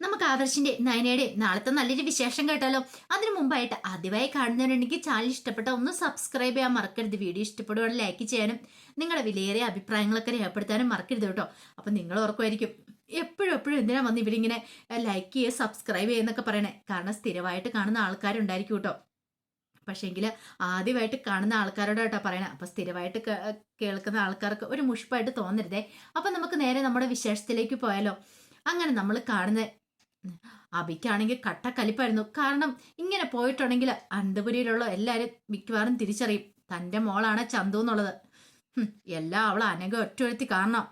നമുക്ക് ആദർശിന്റെ നയനയുടെ നാളത്തെ നല്ലൊരു വിശേഷം കേട്ടാലോ? അതിനു മുമ്പായിട്ട് ആദ്യമായി കാണുന്നവരുണ്ടെങ്കിൽ ചാനൽ ഇഷ്ടപ്പെട്ട ഒന്ന് സബ്സ്ക്രൈബ് ചെയ്യാൻ മറക്കരുത്. വീഡിയോ ഇഷ്ടപ്പെടുവാണ് ലൈക്ക് ചെയ്യാനും നിങ്ങളുടെ വിലയേറിയ അഭിപ്രായങ്ങളൊക്കെ രേഖപ്പെടുത്താനും മറക്കരുത് കേട്ടോ. അപ്പൊ നിങ്ങൾ ഓർക്കുമായിരിക്കും എപ്പോഴും എപ്പോഴും എന്തിനാ വന്ന് ഇവരിങ്ങനെ ലൈക്ക് ചെയ്യുക സബ്സ്ക്രൈബ് ചെയ്യുന്നൊക്കെ പറയണേ? കാരണം സ്ഥിരമായിട്ട് കാണുന്ന ആൾക്കാരുണ്ടായിരിക്കും കേട്ടോ. പക്ഷേങ്കിൽ ആദ്യമായിട്ട് കാണുന്ന ആൾക്കാരോട് കേട്ടോ പറയണേ. അപ്പൊ സ്ഥിരമായിട്ട് കേൾക്കുന്ന ആൾക്കാർക്ക് ഒരു മുഷിപ്പായിട്ട് തോന്നരുതേ. അപ്പൊ നമുക്ക് നേരെ നമ്മുടെ വിശേഷത്തിലേക്ക് പോയാലോ? അങ്ങനെ നമ്മൾ കാണുന്ന അബിക്കാണെങ്കിൽ കട്ടക്കലിപ്പായിരുന്നു. കാരണം ഇങ്ങനെ പോയിട്ടുണ്ടെങ്കിൽ അനന്തപുരിയിലുള്ള എല്ലാവരും മിക്കവാറും തിരിച്ചറിയും. തന്റെ മോളാണ് ചന്തു എന്നുള്ളത്. എല്ലാം അവൾ അനഘ ഒറ്റൊരുത്തി കാരണം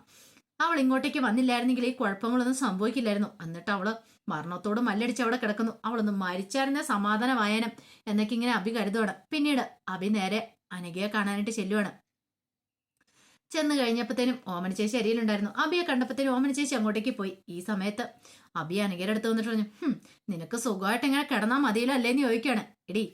അവൾ ഇങ്ങോട്ടേക്ക് വന്നില്ലായിരുന്നെങ്കിൽ ഈ കുഴപ്പങ്ങളൊന്നും സംഭവിക്കില്ലായിരുന്നു. എന്നിട്ട് അവൾ മരണത്തോട് മല്ലടിച്ച് അവിടെ കിടക്കുന്നു. അവളൊന്ന് മരിച്ചായിരുന്ന സമാധാനമായാനും എന്നൊക്കെ ഇങ്ങനെ അബി കരുതുവാണ്. പിന്നീട് അബി നേരെ അനഘയെ കാണാനായിട്ട് ചെല്ലുവാണ്. ചെന്ന് കഴിഞ്ഞപ്പോഴത്തേനും ഓമന ചേച്ചി അരിയിലുണ്ടായിരുന്നു. അബിയെ കണ്ടപ്പോഴത്തേനും ഓമന ചേച്ചി അങ്ങോട്ടേക്ക് പോയി. ഈ സമയത്ത് അബി അനഘയുടെ അടുത്ത് വന്നിട്ട് പറഞ്ഞു "ഹും, നിനക്ക് സുഖമായിട്ട് എങ്ങനെ കിടന്നാൽ മതിയിലോ അല്ലേന്ന് ചോദിക്കുകയാണ്. എടി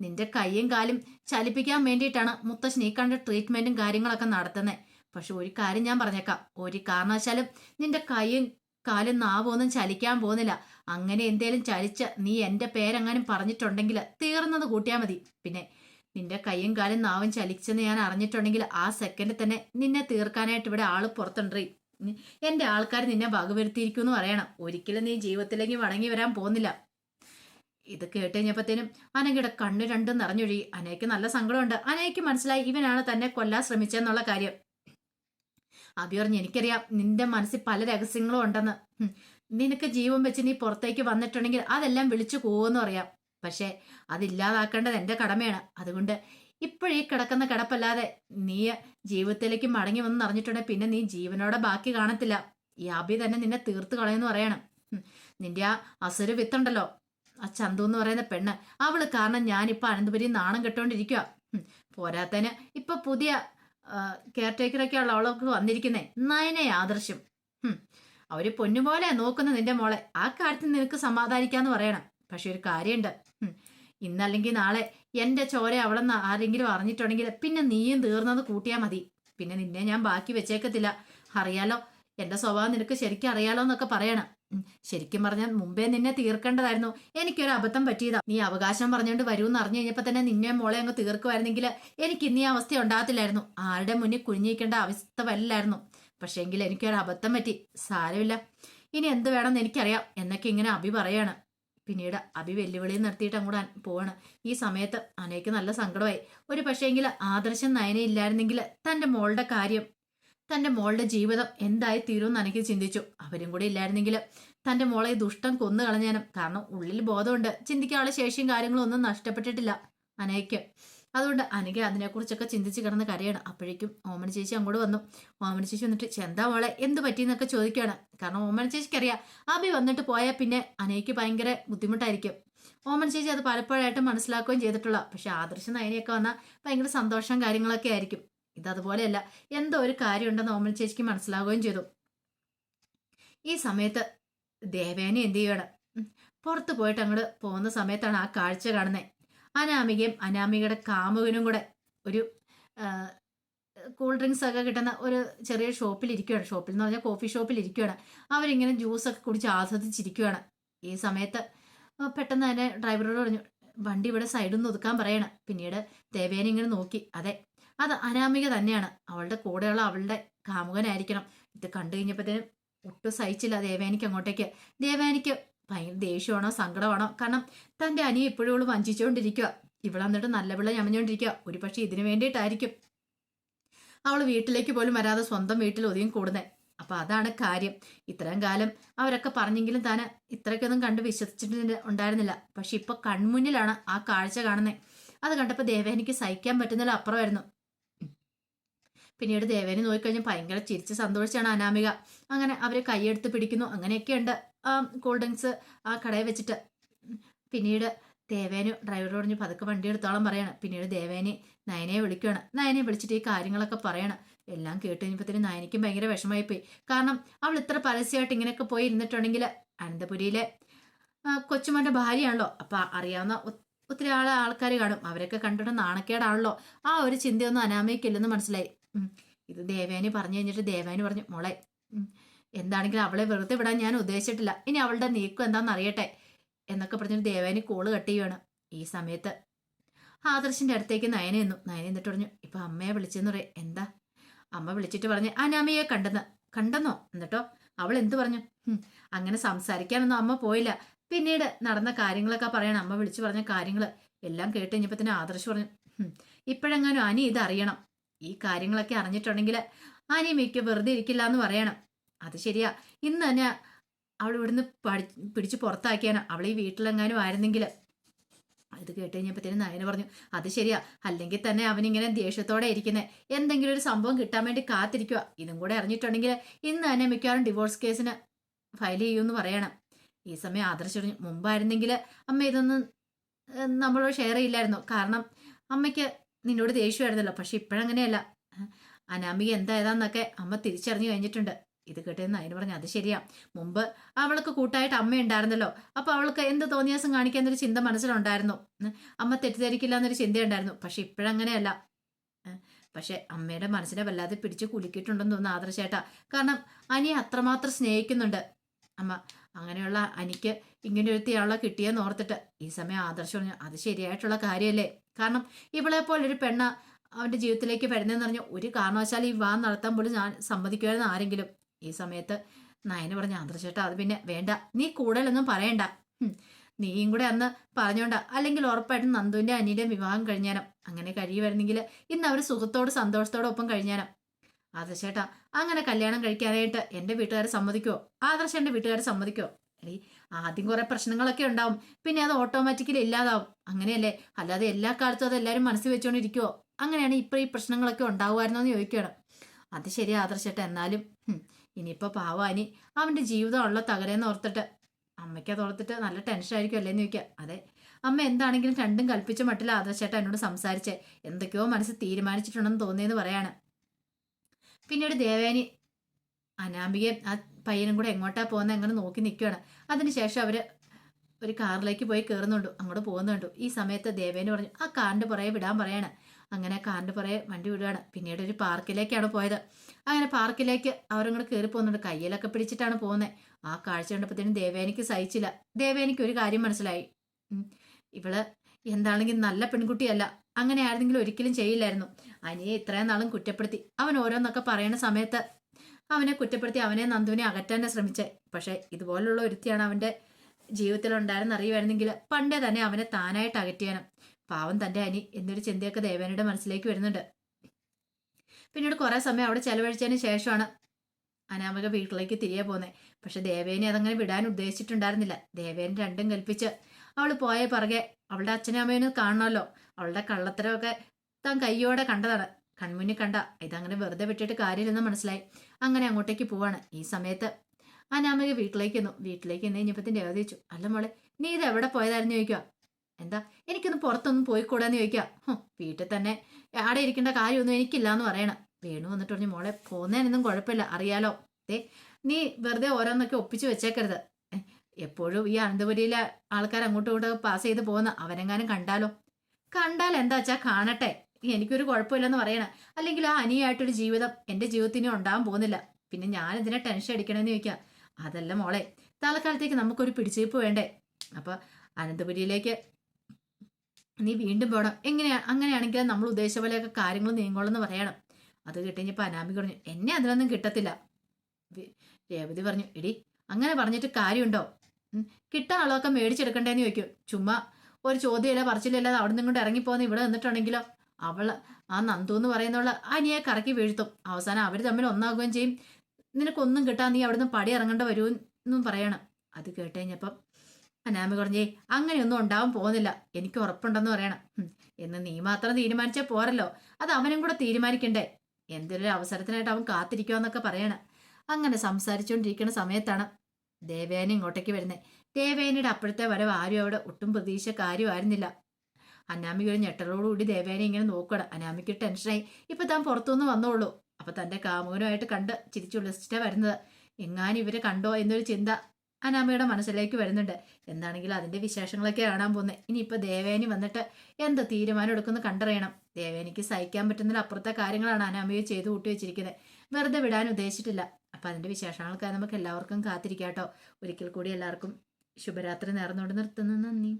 നിന്റെ കൈയും കാലും ചലിപ്പിക്കാൻ വേണ്ടിയിട്ടാണ് മുത്തശ്ശി ഈ കണ്ട ട്രീറ്റ്മെന്റും കാര്യങ്ങളൊക്കെ നടത്തുന്നത് പക്ഷെ ഒരു കാര്യം ഞാൻ പറഞ്ഞേക്കാം. ഒരു കാരണവശാലും നിന്റെ കൈയും കാലും നാവൊന്നും ചലിക്കാൻ പോകുന്നില്ല. അങ്ങനെ എന്തേലും ചലിച്ച് നീ എന്റെ പേരെങ്ങാനും പറഞ്ഞിട്ടുണ്ടെങ്കിൽ തീർന്നത് കൂട്ടിയാൽ മതി. പിന്നെ നിന്റെ കൈയും കാലും നാവും ചലിച്ചെന്ന് ഞാൻ അറിഞ്ഞിട്ടുണ്ടെങ്കിൽ ആ സെക്കൻഡിൽ തന്നെ നിന്നെ തീർക്കാനായിട്ട് ഇവിടെ ആൾ പുറത്തുണ്ടറി എന്റെ ആൾക്കാർ നിന്നെ വകവരുത്തിയിരിക്കും എന്ന് പറയണം. ഒരിക്കലും നീ ജീവിതത്തിലേക്ക് വണങ്ങി വരാൻ പോകുന്നില്ല. ഇത് കേട്ട് കഴിഞ്ഞപ്പോഴത്തേനും അനഘയുടെ കണ്ണ് രണ്ടും നിറഞ്ഞൊഴുകി. അനയ്ക്ക് നല്ല സങ്കടമുണ്ട്. അനയ്ക്ക് മനസ്സിലായി ഇവനാണ് തന്നെ കൊല്ലാൻ ശ്രമിച്ചെന്നുള്ള കാര്യം. അബി പറഞ്ഞു എനിക്കറിയാം നിന്റെ മനസ്സിൽ പല രഹസ്യങ്ങളും ഉണ്ടെന്ന്. നിനക്ക് ജീവൻ വെച്ച് നീ പുറത്തേക്ക് വന്നിട്ടുണ്ടെങ്കിൽ അതെല്ലാം വിളിച്ചു പോകുമെന്ന് അറിയാം പക്ഷെ അതില്ലാതാക്കേണ്ടത് എന്റെ കടമയാണ്. അതുകൊണ്ട് ഇപ്പോഴീ കിടക്കുന്ന കിടപ്പല്ലാതെ നീ ജീവിതത്തിലേക്ക് മടങ്ങി വന്ന് അറിഞ്ഞിട്ടുണ്ടെങ്കിൽ പിന്നെ നീ ജീവനോടെ ബാക്കി കാണത്തില്ല. ഈ അബി തന്നെ നിന്നെ തീർത്ത് കളയെന്ന് പറയണം. നിന്റെ ആ അസുര വിത്തുണ്ടല്ലോ. ആ ചന്തു എന്ന് പറയുന്ന പെണ്ണ്. അവൾ കാരണം ഞാനിപ്പോ അനന്തപുരി നാണം കെട്ടോണ്ടിരിക്കുക പോരാത്തന് ഇപ്പൊ പുതിയ കെയർ ടേക്കറൊക്കെയുള്ള അവളൊക്കെ വന്നിരിക്കുന്നേ. നയനെ ആദർശം. അവർ പൊന്നുപോലെ നോക്കുന്ന നിന്റെ മോളെ. ആ കാര്യത്തിൽ നിനക്ക് സമാധാനിക്കാന്ന് പറയണം. പക്ഷെ ഒരു കാര്യമുണ്ട്. ഇന്നല്ലെങ്കിൽ നാളെ എന്റെ ചോര അവളെന്ന് ആരെങ്കിലും അറിഞ്ഞിട്ടുണ്ടെങ്കിൽ പിന്നെ നീയും തീർന്നത് കൂട്ടിയാൽ മതി. പിന്നെ നിന്നെ ഞാൻ ബാക്കി വെച്ചേക്കത്തില്ല. അറിയാലോ? എന്റെ സ്വഭാവം നിനക്ക് ശരിക്കും അറിയാലോ എന്നൊക്കെ പറയണം. ശരിക്കും പറഞ്ഞാൽ മുമ്പേ നിന്നെ തീർക്കേണ്ടതായിരുന്നു. എനിക്കൊരു അബദ്ധം പറ്റിയതാ. നീ അവകാശം പറഞ്ഞുകൊണ്ട് വരുമെന്ന് അറിഞ്ഞു കഴിഞ്ഞപ്പോൾ തന്നെ നിന്നെ മോളെ അങ്ങ് തീർക്കുമായിരുന്നെങ്കിൽ എനിക്ക് ഇന്നീ അവസ്ഥ ഉണ്ടാകത്തില്ലായിരുന്നു. ആരുടെ മുന്നിൽ കുഞ്ഞിക്കേണ്ട അവസ്ഥ വരില്ലായിരുന്നു. പക്ഷേങ്കിൽ എനിക്കൊരു അബദ്ധം പറ്റി. സാരമില്ല. ഇനി എന്ത് വേണമെന്ന് എനിക്കറിയാം. എന്നൊക്കെ ഇങ്ങനെ അഭി പറയാണ്. പിന്നീട് അഭി വെല്ലുവിളി നിർത്തിയിട്ട് അങ്ങോട്ട് പോവാണ്. ഈ സമയത്ത് അനയ്ക്ക് നല്ല സങ്കടമായി. ഒരു പക്ഷേങ്കിൽ ആദർശം നയന ഇല്ലായിരുന്നെങ്കിൽ തന്റെ മോളുടെ കാര്യം തന്റെ മോളുടെ ജീവിതം എന്തായി തീരുമെന്ന് അനയ്ക്ക് ചിന്തിച്ചു. അവരും കൂടി ഇല്ലായിരുന്നെങ്കിൽ തന്റെ മോളെ ദുഷ്ടം കൊന്നു കളഞ്ഞാനും. കാരണം ഉള്ളിൽ ബോധമുണ്ട്. ചിന്തിക്കാനുള്ള ശേഷിയും കാര്യങ്ങളും ഒന്നും നഷ്ടപ്പെട്ടിട്ടില്ല. അനയ്ക്ക് അതുകൊണ്ട് അനഘ അതിനെക്കുറിച്ചൊക്കെ ചിന്തിച്ച് കിടന്ന് കരയാണ്. അപ്പോഴേക്കും ഓമന ചേച്ചി അങ്ങോട്ട് വന്നു. ഓമന ചേച്ചി വന്നിട്ട് ചെന്താ മോളെ എന്ത് പറ്റിയെന്നൊക്കെ ചോദിക്കുകയാണ്. കാരണം ഓമന ചേച്ചിക്ക് അറിയാം അബി വന്നിട്ട് പോയാൽ പിന്നെ അനയ്ക്ക് ഭയങ്കര ബുദ്ധിമുട്ടായിരിക്കും. ഓമന ചേച്ചി അത് പലപ്പോഴായിട്ട് മനസ്സിലാക്കുകയും ചെയ്തിട്ടുള്ള പക്ഷെ ആദർശ നയനയൊക്കെ വന്നാൽ ഭയങ്കര സന്തോഷം കാര്യങ്ങളൊക്കെ ആയിരിക്കും. ഇത് അതുപോലെയല്ല എന്തോ ഒരു കാര്യമുണ്ടെന്ന് ഓമന ചേച്ചിക്ക് മനസ്സിലാവുകയും ചെയ്തു. ഈ സമയത്ത് ദേവേനെ എന്ത് ചെയ്യണം പുറത്ത് പോയിട്ട് അങ്ങോട്ട് പോകുന്ന സമയത്താണ് ആ കാഴ്ച കാണുന്നത് അനാമികയും അനാമികയുടെ കാമുകനും കൂടെ ഒരു കൂൾ ഡ്രിങ്ക്സ് ഒക്കെ കിട്ടുന്ന ഒരു ചെറിയ ഷോപ്പിൽ ഇരിക്കുകയാണ് ഷോപ്പിൽ എന്ന് പറഞ്ഞാൽ കോഫി ഷോപ്പിൽ ഇരിക്കുകയാണ് അവരിങ്ങനെ ജ്യൂസൊക്കെ കുടിച്ച് ആസ്വദിച്ചിരിക്കുകയാണ് ഈ സമയത്ത് പെട്ടെന്ന് തന്നെ ഡ്രൈവറോട് പറഞ്ഞു വണ്ടി ഇവിടെ സൈഡിൽ നിന്ന് ഒതുക്കാൻ പറയണം. പിന്നീട് ദേവേനെ ഇങ്ങനെ നോക്കി. അതെ അത് അനാമിക തന്നെയാണ്. അവളുടെ കൂടെയുള്ള അവളുടെ കാമുകനായിരിക്കണം. ഇത് കണ്ടു കഴിഞ്ഞപ്പോഴത്തേനും ഒട്ടും സഹിച്ചില്ല ദേവേനിക്ക് അങ്ങോട്ടേക്ക്. ദേവേനിക്ക് ഭയങ്കര ദേഷ്യമാണോ സങ്കടമാണോ? കാരണം തന്റെ അനിയെ എപ്പോഴും ഇവൾ വഞ്ചിച്ചുകൊണ്ടിരിക്കുക ഇവിടെ നല്ല പിള്ള ഞമഞ്ഞുകൊണ്ടിരിക്കുക ഒരു പക്ഷെ ഇതിനു വേണ്ടിയിട്ടായിരിക്കും. അവൾ വീട്ടിലേക്ക് പോലും വരാതെ സ്വന്തം വീട്ടിൽ ഒതുങ്ങി കൂടുന്നത് അപ്പൊ അതാണ് കാര്യം. ഇത്രയും കാലം അവരൊക്കെ പറഞ്ഞെങ്കിലും താൻ ഇത്രയ്ക്കൊന്നും കണ്ട് വിശ്വസിച്ചിട്ട് ഉണ്ടായിരുന്നില്ല. പക്ഷെ ഇപ്പൊ കൺമുന്നിലാണ് ആ കാഴ്ച കാണുന്നത് അത് കണ്ടപ്പോ ദേവേനിക്ക് സഹിക്കാൻ പറ്റുന്നില്ല അപ്പുറമായിരുന്നു. പിന്നീട് ദേവേനെ നോക്കിക്കഴിഞ്ഞാൽ ഭയങ്കര ചിരിച്ച് സന്തോഷിച്ചാണ് അനാമിക. അങ്ങനെ അവരെ കൈയെടുത്ത് പിടിക്കുന്നു. അങ്ങനെയൊക്കെയുണ്ട്. കൂൾ ഡ്രിങ്ക്സ് ആ കടയിൽ വെച്ചിട്ട്. പിന്നീട് ദേവേനു ഡ്രൈവറോട് പറഞ്ഞു പതുക്കെ വണ്ടി എടുത്തോളം പറയണം. പിന്നീട് ദേവേനെ നയനയെ വിളിക്കുകയാണ് നയനയെ വിളിച്ചിട്ട് ഈ കാര്യങ്ങളൊക്കെ പറയണം. എല്ലാം കേട്ട് കഴിഞ്ഞപ്പോഴത്തേനും നയനയ്ക്കും ഭയങ്കര വിഷമമായി പോയി കാരണം അവൾ ഇത്ര പരസ്യമായിട്ട് ഇങ്ങനെയൊക്കെ പോയി ഇരുന്നിട്ടുണ്ടെങ്കിൽ അനന്തപുരിയിലെ ആ, ഭാര്യയാണല്ലോ. അപ്പം അറിയാവുന്ന ഒത്തിരി ആളെ ആൾക്കാർ കാണും. അവരൊക്കെ കണ്ടിട്ട് നാണക്കേടാണല്ലോ. ആ ഒരു ചിന്തയൊന്നും അനാമയ്ക്കില്ലെന്ന് മനസ്സിലായി. ഇത് ദേവേനി പറഞ്ഞു കഴിഞ്ഞിട്ട് ദേവേനി പറഞ്ഞു മോളെ എന്താണെങ്കിലും അവളെ വെറുതെ വിടാൻ ഞാൻ ഉദ്ദേശിച്ചിട്ടില്ല. ഇനി അവളുടെ നീക്കം എന്താണെന്ന് അറിയട്ടെ എന്നൊക്കെ പറഞ്ഞിട്ട് ദേവേനി കോൾ കട്ട് ചെയ്യുവാണ് ഈ സമയത്ത്. ആദർശിന്റെ അടുത്തേക്ക് നയന എന്നു. നയന എന്നിട്ട് പറഞ്ഞു ഇപ്പൊ അമ്മയെ വിളിച്ചെന്ന് പറയും. എന്താ? അമ്മ വിളിച്ചിട്ട് പറഞ്ഞു അനാമയെ കണ്ടെന്ന്. കണ്ടെന്നോ? എന്നിട്ടോ അവൾ എന്ത് പറഞ്ഞു? അങ്ങനെ സംസാരിക്കാനൊന്നും അമ്മ പോയില്ല. പിന്നീട് നടന്ന കാര്യങ്ങളൊക്കെ പറയണം. അമ്മ വിളിച്ചു പറഞ്ഞ കാര്യങ്ങൾ എല്ലാം കേട്ട് കഴിഞ്ഞപ്പോ തന്നെ ആദർശ് പറഞ്ഞു "ഹും, ഇപ്പോഴെങ്ങാനും അനി ഇത് അറിയണം. ഈ കാര്യങ്ങളൊക്കെ അറിഞ്ഞിട്ടുണ്ടെങ്കിൽ അനി മിക്ക വെറുതെ ഇരിക്കില്ല എന്ന് പറയണം. അത് ശരിയാ. ഇന്ന് തന്നെ അവൾ ഇവിടുന്ന് പഠി പിടിച്ച് പുറത്താക്കിയാണ്. അവൾ ഈ വീട്ടിലെങ്ങാനും ആയിരുന്നെങ്കിൽ. ഇത് കേട്ട് കഴിഞ്ഞപ്പോഴത്തേനും നയന പറഞ്ഞു അത് ശരിയാ. അല്ലെങ്കിൽ തന്നെ അവനിങ്ങനെ ദേഷ്യത്തോടെ ഇരിക്കുന്നത് എന്തെങ്കിലും ഒരു സംഭവം കിട്ടാൻ വേണ്ടി കാത്തിരിക്കുക ഇതും കൂടെ അറിഞ്ഞിട്ടുണ്ടെങ്കിൽ ഇന്ന് തന്നെ മിക്കവാറും ഡിവോഴ്സ് കേസിന് ഫയൽ ചെയ്യുമെന്ന് പറയണം. ഈ സമയം ആദർശിച്ചു മുമ്പായിരുന്നെങ്കിൽ അമ്മ ഇതൊന്നും നമ്മളോട് ഷെയർ ചെയ്യില്ലായിരുന്നു. കാരണം അമ്മയ്ക്ക് നിന്നോട് ദേഷ്യമായിരുന്നല്ലോ. പക്ഷെ ഇപ്പോഴങ്ങനെയല്ല. അനാമിക എന്താ ഏതാന്നൊക്കെ അമ്മ തിരിച്ചറിഞ്ഞു കഴിഞ്ഞിട്ടുണ്ട്. ഇത് കേട്ടെന്ന് അതിന് പറഞ്ഞു അത് ശരിയാ. മുമ്പ് അവൾക്ക് കൂട്ടായിട്ട് അമ്മ ഉണ്ടായിരുന്നല്ലോ. അപ്പൊ അവൾക്ക് എന്ത് തോന്നിയാസം കാണിക്കാന്നൊരു ചിന്ത മനസ്സിലുണ്ടായിരുന്നു. അമ്മ തെറ്റിദ്ധരിക്കില്ല എന്നൊരു ചിന്തയുണ്ടായിരുന്നു. പക്ഷെ ഇപ്പോഴങ്ങനെയല്ല. പക്ഷെ അമ്മയുടെ മനസ്സിനെ വല്ലാതെ പിടിച്ച് കുലുക്കിയിട്ടുണ്ടെന്ന് തോന്നുന്നു ആദർശേട്ടാ. കാരണം അനി അത്രമാത്രം സ്നേഹിക്കുന്നുണ്ട്. അമ്മ അങ്ങനെയുള്ള അനിക്ക് ഇങ്ങനെ ഒരുത്തിയാളെ കിട്ടിയെന്ന് ഓർത്തിട്ട് ഈ സമയം ആദർശം പറഞ്ഞു അത് ശരിയായിട്ടുള്ള കാര്യമല്ലേ കാരണം ഇവളെ പോലൊരു പെണ്ണ അവന്റെ ജീവിതത്തിലേക്ക് വരുന്നതെന്ന് പറഞ്ഞ ഒരു കാരണവശാലും ഈ വിവാഹം നടത്താൻ പോലും ഞാൻ സമ്മതിക്കുമായിരുന്നു ആരെങ്കിലും. ഈ സമയത്ത് നയന പറഞ്ഞ ആന്ധ്രചേട്ടാ അത് പിന്നെ വേണ്ട. നീ കൂടുതലൊന്നും പറയണ്ട. നീയും കൂടെ അന്ന് പറഞ്ഞോണ്ട. അല്ലെങ്കിൽ ഉറപ്പായിട്ടും നന്ദുവിന്റെ അനിയുടെയും വിവാഹം കഴിഞ്ഞാലും അങ്ങനെ കഴിയുമായിരുന്നെങ്കിൽ ഇന്ന് അവർ സുഖത്തോട് സന്തോഷത്തോടെ ഒപ്പം കഴിഞ്ഞാലും ആദർശേട്ടാ അങ്ങനെ കല്യാണം കഴിക്കാനായിട്ട് എന്റെ വീട്ടുകാരെ സമ്മതിക്കുമോ ആദർശ എന്റെ വീട്ടുകാർ സമ്മതിക്കുമോ എടീ ആദ്യം കുറെ പ്രശ്നങ്ങളൊക്കെ ഉണ്ടാവും. പിന്നെ അത് ഓട്ടോമാറ്റിക്കലി ഇല്ലാതാവും. അങ്ങനെയല്ലേ? അല്ലാതെ എല്ലാ കാലത്തും അത് എല്ലാവരും മനസ്സിൽ വെച്ചുകൊണ്ടിരിക്കുവോ അങ്ങനെയാണ് ഇപ്പോൾ ഈ പ്രശ്നങ്ങളൊക്കെ ഉണ്ടാവുമായിരുന്നോ എന്ന് ചോദിക്കുകയാണ്. അത് ശരി ആദർശേട്ടാ എന്നാലും ഇനിയിപ്പോൾ പാവാനി അവന്റെ ജീവിതമുള്ള തകരേന്ന് ഓർത്തിട്ട് അമ്മയ്ക്ക് അത് ഓർത്തിട്ട് നല്ല ടെൻഷൻ ആയിരിക്കും അല്ലേന്ന് ചോദിക്കുക അതെ അമ്മ എന്താണെങ്കിലും രണ്ടും കൽപ്പിച്ച മട്ടിൽ ആദർശേട്ട എന്നോട് സംസാരിച്ച്. എന്തൊക്കെയോ മനസ്സ് തീരുമാനിച്ചിട്ടുണ്ടെന്ന് തോന്നിയെന്ന് പറയാണ്. പിന്നീട് ദേവേനി അനാമികയും ആ പയ്യനും കൂടെ എങ്ങോട്ടാ പോകുന്നത് അങ്ങനെ നോക്കി നിൽക്കുകയാണ് അതിനുശേഷം അവർ ഒരു കാറിലേക്ക് പോയി കയറുന്നുണ്ടു അങ്ങോട്ട് പോകുന്നുണ്ടു. ഈ സമയത്ത് ദേവേനി പറഞ്ഞു ആ കാറിന്റെ പുറകെ വിടാൻ പറയാണ്. അങ്ങനെ കാറിന്റെ പുറകെ വണ്ടി വിടുകയാണ്. പിന്നീട് ഒരു പാർക്കിലേക്കാണ് പോയത്. അങ്ങനെ പാർക്കിലേക്ക് അവരങ്ങോട്ട് കയറി പോകുന്നുണ്ട്. കയ്യിലൊക്കെ പിടിച്ചിട്ടാണ് പോകുന്നത് ആ കാഴ്ച കണ്ടപ്പോഴത്തേനും ദേവേനിക്ക് സഹിച്ചില്ല. ദേവേനിക്ക് ഒരു കാര്യം മനസ്സിലായി. ഇവൾ എന്താണെങ്കിൽ നല്ല പെൺകുട്ടിയല്ല. അങ്ങനെ ആയിരുന്നെങ്കിൽ ഒരിക്കലും ചെയ്യില്ലായിരുന്നു. അനിയെ ഇത്രയും നാളും കുറ്റപ്പെടുത്തി. അവൻ ഓരോന്നൊക്കെ പറയുന്ന സമയത്ത് അവനെ കുറ്റപ്പെടുത്തി അവനെ നന്ദുവിനെ അകറ്റാനെ ശ്രമിച്ചേ. പക്ഷേ ഇതുപോലുള്ള ഒരുത്തിയാണ് അവന്റെ ജീവിതത്തിൽ ഉണ്ടായിരുന്ന അറിയുമായിരുന്നെങ്കിൽ പണ്ടേ തന്നെ അവനെ താനായിട്ട് അകറ്റിയാനും. പാവം തന്റെ അനി എന്നൊരു ചിന്തയൊക്കെ ദേവേനയുടെ മനസ്സിലേക്ക് വരുന്നുണ്ട്. പിന്നീട് കുറേ സമയം അവിടെ ചെലവഴിച്ചതിന് ശേഷമാണ് അനാമിക വീട്ടിലേക്ക് തിരികെ പോകുന്നത്. പക്ഷെ ദേവേനെ അതങ്ങനെ വിടാൻ ഉദ്ദേശിച്ചിട്ടുണ്ടായിരുന്നില്ല. ദേവേനെ രണ്ടും കൽപ്പിച്ച് അവൾ പോയ പിറകെ അവളുടെ അച്ഛനും അമ്മേനും കാണണമല്ലോ. അവളുടെ കള്ളത്തരമൊക്കെ താൻ കയ്യോടെ കണ്ടതാണ്. കൺമുന്നിൽ കണ്ട ഇതങ്ങനെ വെറുതെ വിട്ടിട്ട് കാര്യമില്ലെന്ന് മനസ്സിലായി. അങ്ങനെ അങ്ങോട്ടേക്ക് പോവാണ്. ഈ സമയത്ത് അനാമിക വീട്ടിലേക്ക് എന്നു വീട്ടിലേക്ക് എന്ന് കഴിഞ്ഞപ്പത്തിന് ദേവത ചോദിച്ചു അല്ല മോളെ നീ ഇത് എവിടെ പോയതായിരുന്നു ചോദിക്കുക എന്താ? എനിക്കൊന്ന് പുറത്തൊന്നും പോയിക്കൂടാന്ന് ചോദിക്കാം. വീട്ടിൽ തന്നെ ആടെ ഇരിക്കേണ്ട കാര്യമൊന്നും എനിക്കില്ല എന്ന് പറയണം. വേണു വന്നിട്ട് പറഞ്ഞു മോളെ പോകുന്നതിനൊന്നും കുഴപ്പമില്ല. അറിയാലോ. ദേ നീ വെറുതെ ഓരോന്നൊക്കെ ഒപ്പിച്ച് വെച്ചേക്കരുത്. എപ്പോഴും ഈ അനന്തപുരിയിലെ ആൾക്കാർ അങ്ങോട്ടും ഇങ്ങോട്ടും പാസ് ചെയ്ത് പോകുന്ന അവനെങ്ങാനും കണ്ടാലോ? കണ്ടാൽ എന്താ വെച്ചാ കാണട്ടെ. എനിക്കൊരു കുഴപ്പമില്ലെന്ന് പറയണേ. അല്ലെങ്കിൽ ആ അനിയായിട്ടൊരു ജീവിതം എന്റെ ജീവിതത്തിന് ഉണ്ടാകാൻ പോകുന്നില്ല. പിന്നെ ഞാൻ ഇതിനെ ടെൻഷൻ അടിക്കണമെന്ന് ചോദിക്കാം. അതല്ല മോളെ തൽക്കാലത്തേക്ക് നമുക്കൊരു പിടിച്ചിരിപ്പ് വേണ്ടേ? അപ്പൊ അനന്തപുരിയിലേക്ക് നീ വീണ്ടും പോകണം എങ്ങനെയാ? അങ്ങനെയാണെങ്കിൽ നമ്മൾ ഉദ്ദേശിച്ച പോലെയൊക്കെ കാര്യങ്ങൾ നീങ്ങോളെന്ന് പറയണം. അത് കിട്ടിഞ്ഞപ്പോൾ അനാമി പറഞ്ഞു എന്നെ അതിനൊന്നും കിട്ടത്തില്ല. രേവതി പറഞ്ഞു എടി അങ്ങനെ പറഞ്ഞിട്ട് കാര്യമുണ്ടോ? കിട്ടാൻ ആളൊക്കെ മേടിച്ചെടുക്കണ്ടേന്ന് ചോദിക്കും. ചുമ്മാ ഒരു ചോദ്യമില്ല പറച്ചിലില്ലാതെ അവിടെ നിന്നും കൊണ്ട് ഇറങ്ങിപ്പോന്ന് ഇവിടെ നിന്നിട്ടുണ്ടെങ്കിലോ? അവൾ ആ നന്ദു എന്ന് പറയുന്നവൾ അനിയെ കറക്കി വീഴ്ത്തും. അവസാനം അവർ തമ്മിൽ ഒന്നാകുകയും ചെയ്യും. നിനക്കൊന്നും കിട്ടാൻ നീ അവിടുന്ന് പടി ഇറങ്ങേണ്ട വരുമെന്നും പറയണം. അത് കേട്ട് കഴിഞ്ഞപ്പം അനാമി കുറഞ്ഞേ അങ്ങനെയൊന്നും ഉണ്ടാവാൻ പോകുന്നില്ല. എനിക്ക് ഉറപ്പുണ്ടെന്ന് പറയണം. എന്ന് നീ മാത്രം തീരുമാനിച്ചാൽ പോരല്ലോ. അത് അവനും കൂടെ തീരുമാനിക്കണ്ടേ? എന്തൊരു അവസരത്തിനായിട്ട് അവൻ കാത്തിരിക്കുമെന്നൊക്കെ പറയണം. അങ്ങനെ സംസാരിച്ചുകൊണ്ടിരിക്കുന്ന സമയത്താണ് ദേവേന ഇങ്ങോട്ടേക്ക് വരുന്നത് ദേവേനയുടെ അപ്പോഴത്തെ വരവ് ആരും അവിടെ ഒട്ടും പ്രതീക്ഷ കാര്യമായിരുന്നില്ല. അനാമിക ഒരു ഞെട്ടലോടുകൂടി ദേവേനെ ഇങ്ങനെ നോക്കണം അനാമിക്ക് ടെൻഷനായി. ഇപ്പൊ താൻ പുറത്തുനിന്ന് വന്നോളൂ. അപ്പൊ തന്റെ കാമുകനുമായിട്ട് കണ്ട് ചിരിച്ചുള്ളിച്ചിട്ടാ വരുന്നത്. എങ്ങാനും ഇവരെ കണ്ടോ എന്നൊരു ചിന്ത. അനാമിയുടെ മനസ്സിലേക്ക് വരുന്നുണ്ട്. എന്താണെങ്കിലും അതിന്റെ വിശേഷങ്ങളൊക്കെ കാണാൻ പോകുന്നത് ഇനിയിപ്പോ ദേവേനി വന്നിട്ട് എന്ത് തീരുമാനം എടുക്കുന്നു കണ്ടറിയണം. ദേവേനിക്ക് സഹിക്കാൻ പറ്റുന്നതിൽ അപ്പുറത്തെ കാര്യങ്ങളാണ് അനാമയെ ചെയ്തു കൂട്ടി വെച്ചിരിക്കുന്നത്. വെറുതെ വിടാൻ ഉദ്ദേശിച്ചിട്ടില്ല. അപ്പം അതിന്റെ വിശേഷങ്ങൾക്കായി നമുക്ക് എല്ലാവർക്കും കാത്തിരിക്കാം കേട്ടോ. ഒരിക്കൽ കൂടി എല്ലാവർക്കും ശുഭരാത്രി നേർന്നുകൊണ്ട് നിർത്തുന്നു. നന്ദി.